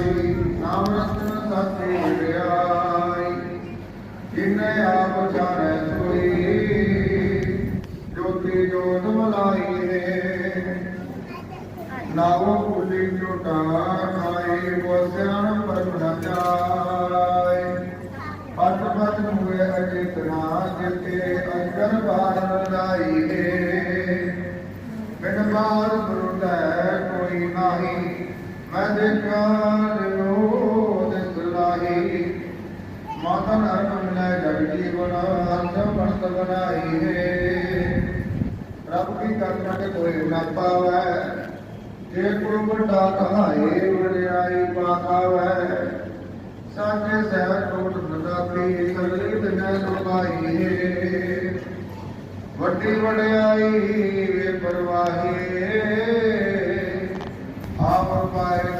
ਸਦਾਈ ਨਾਮ ਰਤਨ ਵਿਆਈ ਜਿਨੇ ਆਪ ਜਾਣੈ ਸੋਈ ਜੋਤੀ ਜੋਤ ਮਲਾਈ ਰੇ ਨਾਵ ਭੁਲੀ ਝੂਟਾ ਖਾਈ ਕੋ ਪਰਮ ਨ ਜਾਏ ਪਟ ਪਟ ਹੋਏ ਅਜਿਤ ਨਾ ਜਿਤੇ ਅੰਦਰ ਬਾਹਰ ਲਾਈ ਰੇ ਬਿਨ ਬਾਰ ਬਰੁੰਦੈ ਕੋਈ ਨਾਹੀ ਮੈਂ ਦੇਖਾਂ ਮਾਤਾ ਨਰਮ ਮਿਲੈ ਜਗ ਜੀਵਨ ਅੰਤ ਮਸਤ ਬਨਾਈ ਹੈ ਰੱਬ ਕੀ ਕਰਨਾ ਤੇ ਕੋਈ ਨਾ ਪਾਵੈ ਜੇ ਕੋਈ ਵੱਡਾ ਕਹਾਏ ਵਡਿਆਈ ਪਾਵੈ ਸਾਚੇ ਸਹਿ ਟੋਟ ਨਦਾਤੀ ਸਗਲੀ ਦਿਨੈ ਵੱਡੀ ਵਡਿਆਈ ਵੇ ਪਰਵਾਹੀ। ਆਪ ਪਾਇਦਾ